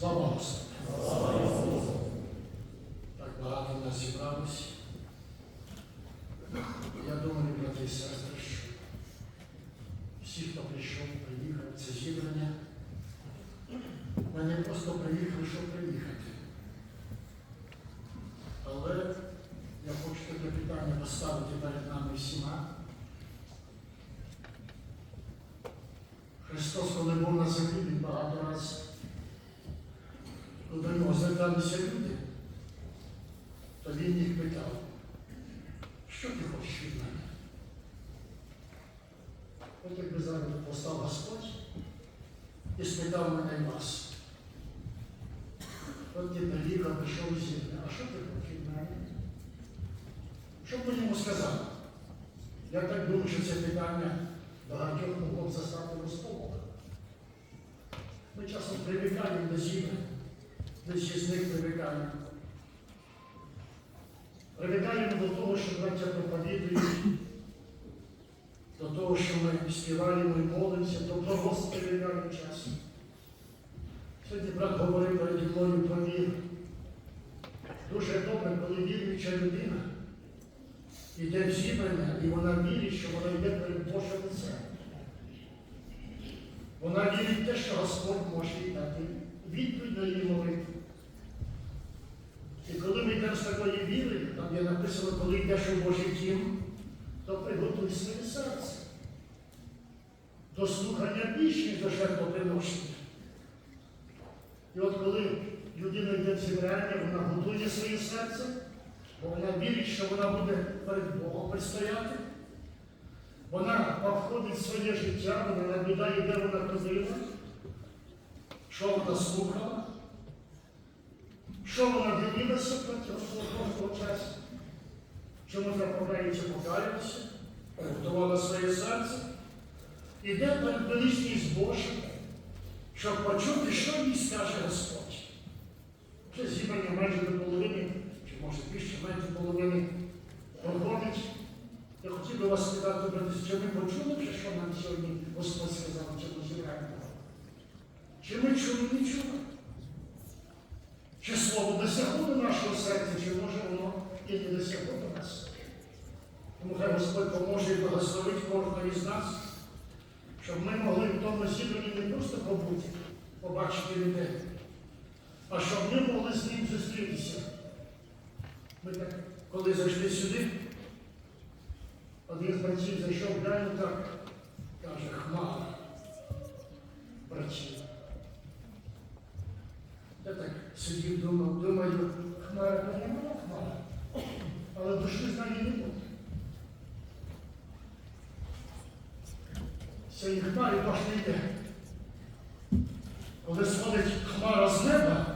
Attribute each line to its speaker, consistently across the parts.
Speaker 1: Слава Господу! Так багато нас зібралось. Я думаю, брати і сестри, що всі, хто прийшов, приїхав, це зібрання. Ми не просто приїхали, щоб приїхати. Але я хочу таке питання поставити перед нами всіма. Христос, коли був на землі, він багато разів нього зверталися люди, то він їх питав, що ти хочеш від мене? От якби зараз постав Господь і спитав мене вас. От ти приїхав, прийшов з землі, а що ти хочеш від мене? Що б йому сказали? Я так думаю, що це питання багатьох могло б застати розпомог. Ми часом привикаємо до зібрань. Десь з них привикаємо. До того, що браття проповідують, до того, що ми співаємо і молимося, до пророст привикаємо часом. Сьогодні брат говорив переді мною про віру. Дуже добре, коли віруюча людина йде в зібрання, і вона вірить, що вона йде перед Божим лицем. Вона вірить в те, що Господь може їй дати відповідь на її молитву. І коли ми йдемо з такої віри, там є написано, коли йдеш у Божий дім, то приготуй своє серце. До слухання ніж до жертвоприношення. І от коли людина йде в зібрання, вона готує своє серце, бо вона вірить, що вона буде перед Богом предстояти. Вона обходить своє життя, вона наблюдає, де вона ходила, що вона слухала, що вона дивилася протягом свого часу, чому заправляється, покаялася, готувала своє серце, іде перед величність Божим, щоб почути, що їй скаже Господь. Це зібрання майже до половини, чи може більше, менше половини проходить. Я хотів би вас спитати, чи ви почули що нам сьогодні Господь сказав в цьому зібранні? Чи ми чули, не чули? Слово досягло до нашого серця, чи може воно і не досягло до нас? Тому хай Господь поможе і благословить кожного із нас, щоб ми могли в тому зібранні не просто побути, побачити людей, а щоб ми могли з ним зустрітися. Ми так, коли зайшли сюди, один з братів зайшов глянув так, каже, хмара, братів. Я так сидів, думав, думаю, хмара то не була хмара, але душі з неї не буде. З цієї хмари пошли йде. Коли сходить хмара з неба,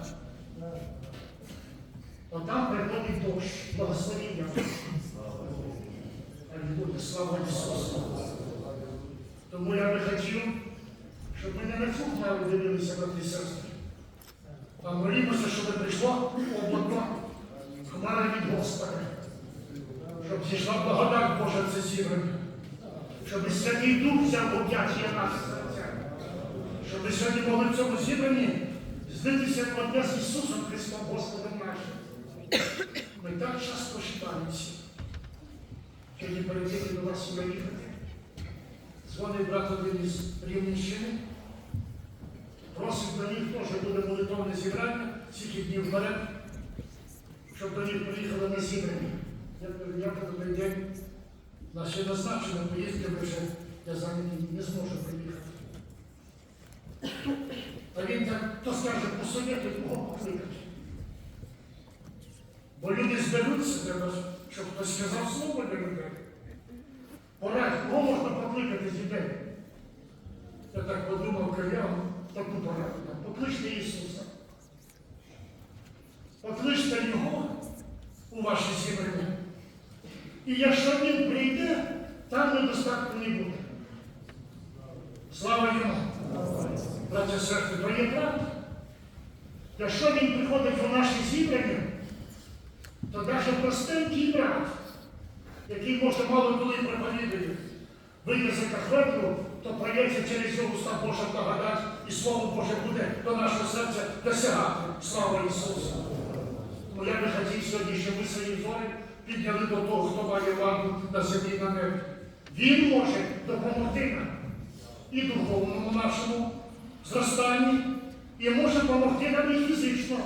Speaker 1: то там приходить дощ, благословіння. Аллилуйя, слава Ісусу. Тому я би хотів, щоб ми не на цю хмару дивилися, брати і сестри. А молімося, щоб прийшло облако хмари від Господа. Щоб зійшла благодать Божа в це зібрання. Щоб Святий Дух взяв об'яття серця. Щоб ми сьогодні могли в цьому зібранні злитися в одне з Ісусом Христом Господом нашим. Ми так часто шукаємося. Сьогодні перед тим, до вас приїхати. Дзвонить брат один із Рівненщини. Просить до них теж буде молитовне зібрання, скільки днів вперед, щоб до них приїхали на зібрання. Я кажу, я день на ще назначена поїздка, бо вже я зайнятий не зможу приїхати. А він так, хто скаже, посоветуй кого покликати. Бо люди зберуться, треба, щоб хтось сказав слово для людей. Порадь, кого можна покликати з людей? Я так подумав, каяв, таку пораду. Покличте Ісуса. Покличте Його у ваше зібрання. І якщо Він прийде, там недостатку не буде. Слава Йому! Браття сестри, то є правда. Якщо він приходить у наше зібрання, то навіть простенький може мало коли проповідує, вийде за то проється через його уста Божа благодать, і Слово Боже буде до нашого серця досягати. Слава Ісусу! Тому я би хотів сьогодні, щоб ви свої зорі підняли до того, хто має владу на землі на небі. Він може допомогти нам і духовному нашому зростанні, і може допомогти нам і фізично.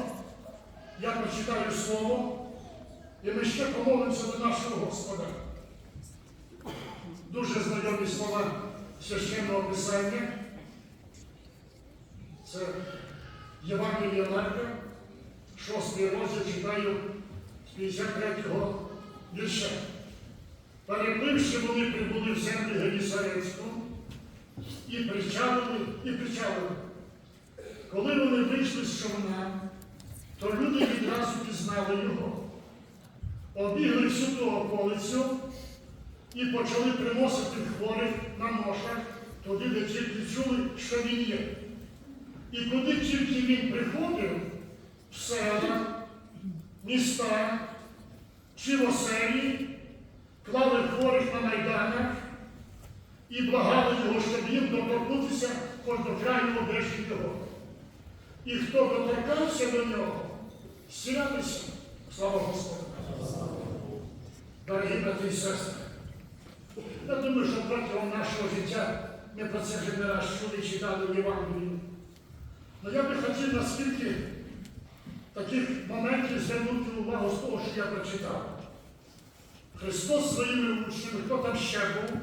Speaker 1: Я прочитаю слово, і ми ще помолимося до нашого Господа. Дуже знайомі слова священного писання. Це Євангелія Марка, шостий розділ читаю з 53-го вірша. Перепливши, вони прибули в землю Генісарецьку і причалили, і причалили. Коли вони вийшли з човна, то люди відразу пізнали його, обігли всю ту околицю і почали приносити хворих на ношах туди, де тільки чули, що він є. І куди тільки він приходив, в села, міста чи в оселі, клали хворих на майданах і благали його, щоб їм доторкнутися хоч до краю одежі його. І хто доторкався до нього, зцілятися. Слава Господу! Дорогі брати і сестри, я думаю, що протягом нашого життя ми про це вже не раз чули читали в Євангелії. Але я би хотів наскільки таких моментів звернути увагу з того, що я прочитав. Христос своїми учнями, хто там ще був,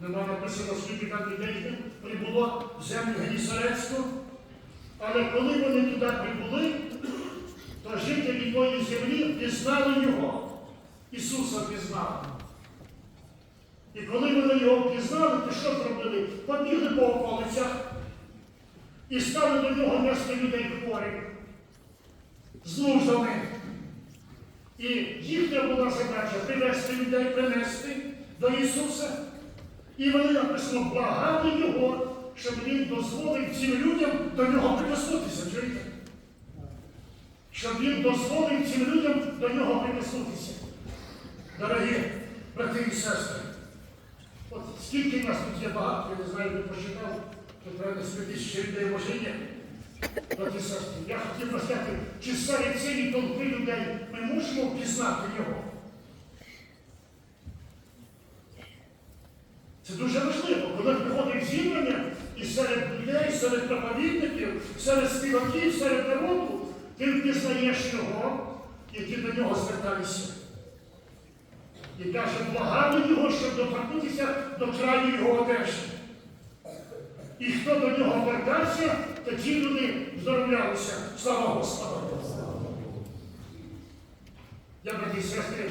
Speaker 1: нема написано, скільки там людей прибуло в землю Генісарецьку. Але коли вони туди прибули, то жителі тої землі пізнали Його. Ісуса пізнали. І коли вони його пізнали, то що зробили? Побігли по околицях і стали до нього нести людей хворих з нуждами. І їхня була задача привести людей, принести до Ісуса. І вони написано, благали Його, щоб Він дозволив цим людям до нього прикоснутися. Чуєте? Щоб він дозволив цим людям до нього прикоснутися. Дорогі брати і сестри, скільки нас тут є багато, я не знаю, з тисячі людей може є. Брати і сестри, я хотів би чи серед цієї толпи людей ми можемо впізнати його? Це дуже важливо, коли приходить зібрання і серед людей, серед проповідників, серед співаків, серед народу, ти впізнаєш його, і до нього звертаєшся. І каже, благаю його, щоб доторкнутися до краю його одежі. І хто до нього вертався, то ті люди здоровлялися. Слава Господу! Я, брати і сестри,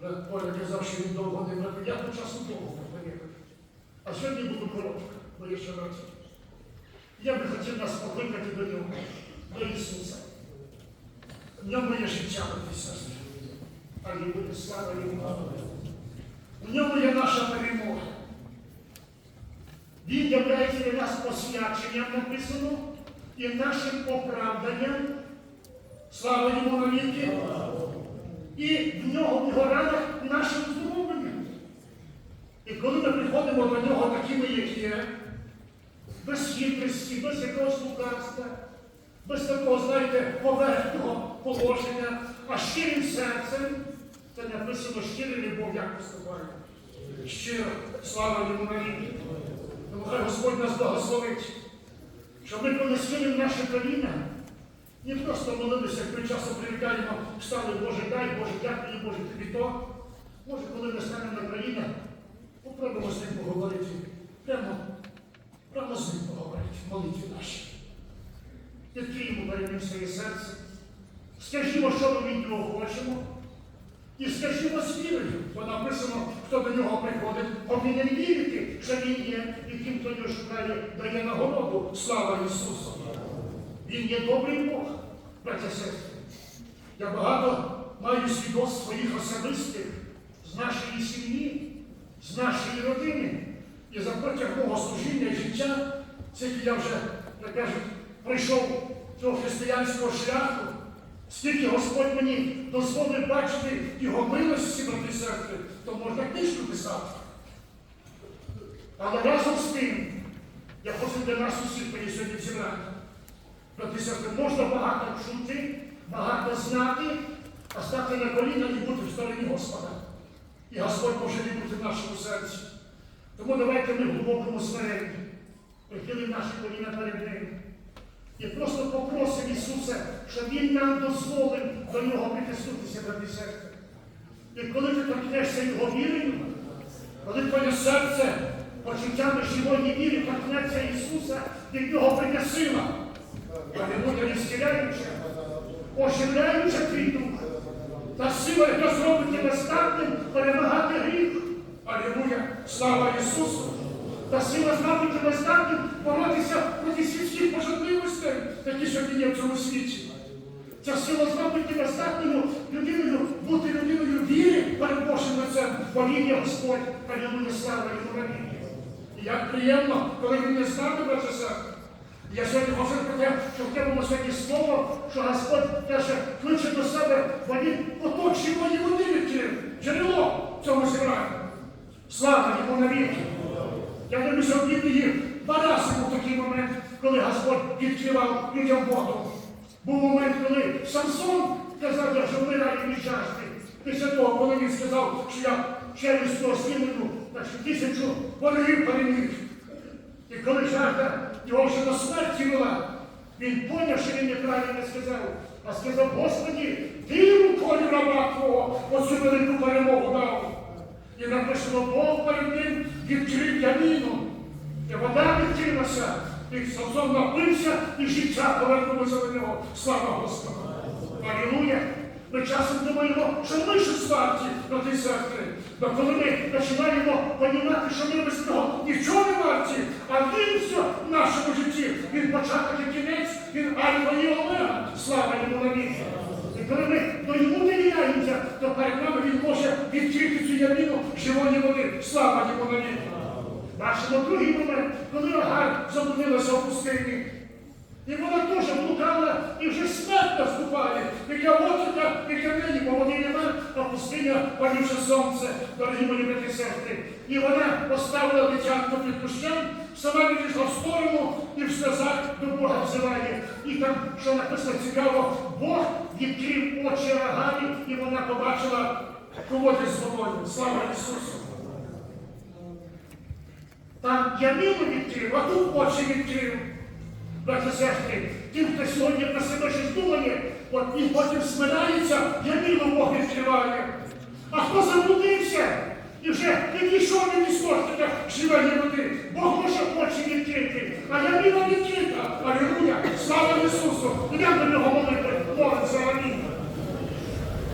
Speaker 1: Коля казав, що він довго не брати. Я по часу довго приїхав. А сьогодні буду коротко, бо є ще рація. Я би хотів нас покликати до нього, до Ісуса. В ньому є життя, брати і сестри. А буде слава йому. В ньому є наша перемога. Він являється для нас освяченням написано і нашим оправданням. Слава йому навіки. І в нього в його ранах нашим здоровленням. І коли ми приходимо до нього такими, як є, без хитрості, без якогось лукавства, без такого, знаєте, поверхного положення, а щирим серцем, це написано щира любов, як поступає. Щиро, слава йому навіки. Тому хай Господь нас благословить, щоб ми схилимо наше коліна, не просто молилися, як ми часто привітаємо, стали Боже, дай, Боже, дякую, Боже, тобі то. Може, коли ми станемо на коліна, попробуємо з ним поговорити. Прямо, прямо з ним поговорити, молитві наші. Відкриємо перед своє серце. Скажімо, що ми від нього хочемо. І скажімо з вірою, бо написано, хто до нього приходить, повинен вірити, що він є, і тим, хто його шукає, дає нагороду. Слава Ісусу! Він є добрий Бог, браття і сестри. Я багато маю свідоцтв своїх особистих з нашої сім'ї, з нашої родини. І за протягом мого служіння і життя, скільки я вже, як кажуть, пройшов цього християнського шляху, скільки Господь мені дозволив бачити його милості, брати сестри, то можна книжку писати. Але разом з тим, я хочу для нас усіх тоді сьогодні зібрати. Брати сестри, можна багато чути, багато знати, а стати на коліна і бути в стороні Господа. І Господь може не бути в нашому серці. Тому давайте ми в глибокому смиренні прихилимо наші коліна перед Ним. І просто попросимо Ісуса, щоб Він нам дозволив до нього притиснутися, і сестри. І коли ти торкнешся Його вірою, коли твоє серце почуттями живої віри торкнеться Ісуса, від Нього прийде сила. Алілуя, не зціляюча, оживляюча твій дух. Та сила, яка зробить тебе здатним перемагати гріх. Алілуя, слава Ісусу! Та сила зробить тебе здатним боротися проти світських пожадливостей, які сьогодні є в цьому світі. Ця сила зробить тебе здатним людиною, бути людиною віри перед Божим лицем, бо Він є Господь, Алілуя, слава йому навіки. І як приємно, коли він не знав тебе це серце. Я сьогодні говорю про те, що в тебе сьогодні слово, що Господь каже, кличе до себе, бо він поток живої води відкрив, джерело цьому зібранні. Слава йому навіки. Я дивлюся в Біблії рази був такий момент, коли Господь відкривав людям воду. Був момент, коли Самсон казав, я вже вмираю від жажди. Після того, коли він сказав, що я челюстю освілину, так що тисячу ворогів переміг. І коли жажда його вже до смерті вела, він поняв, що він неправильно сказав, а сказав, Господі, ти рукою раба Твого оцю велику перемогу дав. І написано, Бог перед ним відкрив яміну. І вода відкрилася, і Самсон напився, і життя повернулося до нього. Слава Господу! Алілуя! Ми часом думаємо, що ми щось варті, брати і сестри. Но коли ми починаємо розуміти, що ми без нього нічого не варті, а він все в нашому житті, він початок і кінець, він альфа і омега. Слава йому навіки. І коли ми до йому довіряємося, то перед нами він може відкрити цю яміну живої води. Слава йому навіки. Бачимо другий момент, коли Агар заблудилася в пустині. І вона теж блукала, і вже смерть наступає. Яка лодка, яка нині, бо води нема, а пустиня палюче сонце, дорогі мої брати і. І вона поставила дитятку під кущем, сама відійшла в сторону і в сльозах до Бога взиває. І там, що написано цікаво, Бог відкрив очі Агарі, і вона побачила колодязь з водою. Слава Ісусу! Там яміну відкрив, а тут очі відкрив. Брати сестри, тим, хто сьогодні про себе щось думає, от він потім смирається, яміну Бог відкриває. А хто заблудився і вже підійшов від істочника живої води, Бог може очі відкрити, а я яміна відкрита. Алілуя! Слава Ісусу! on, son.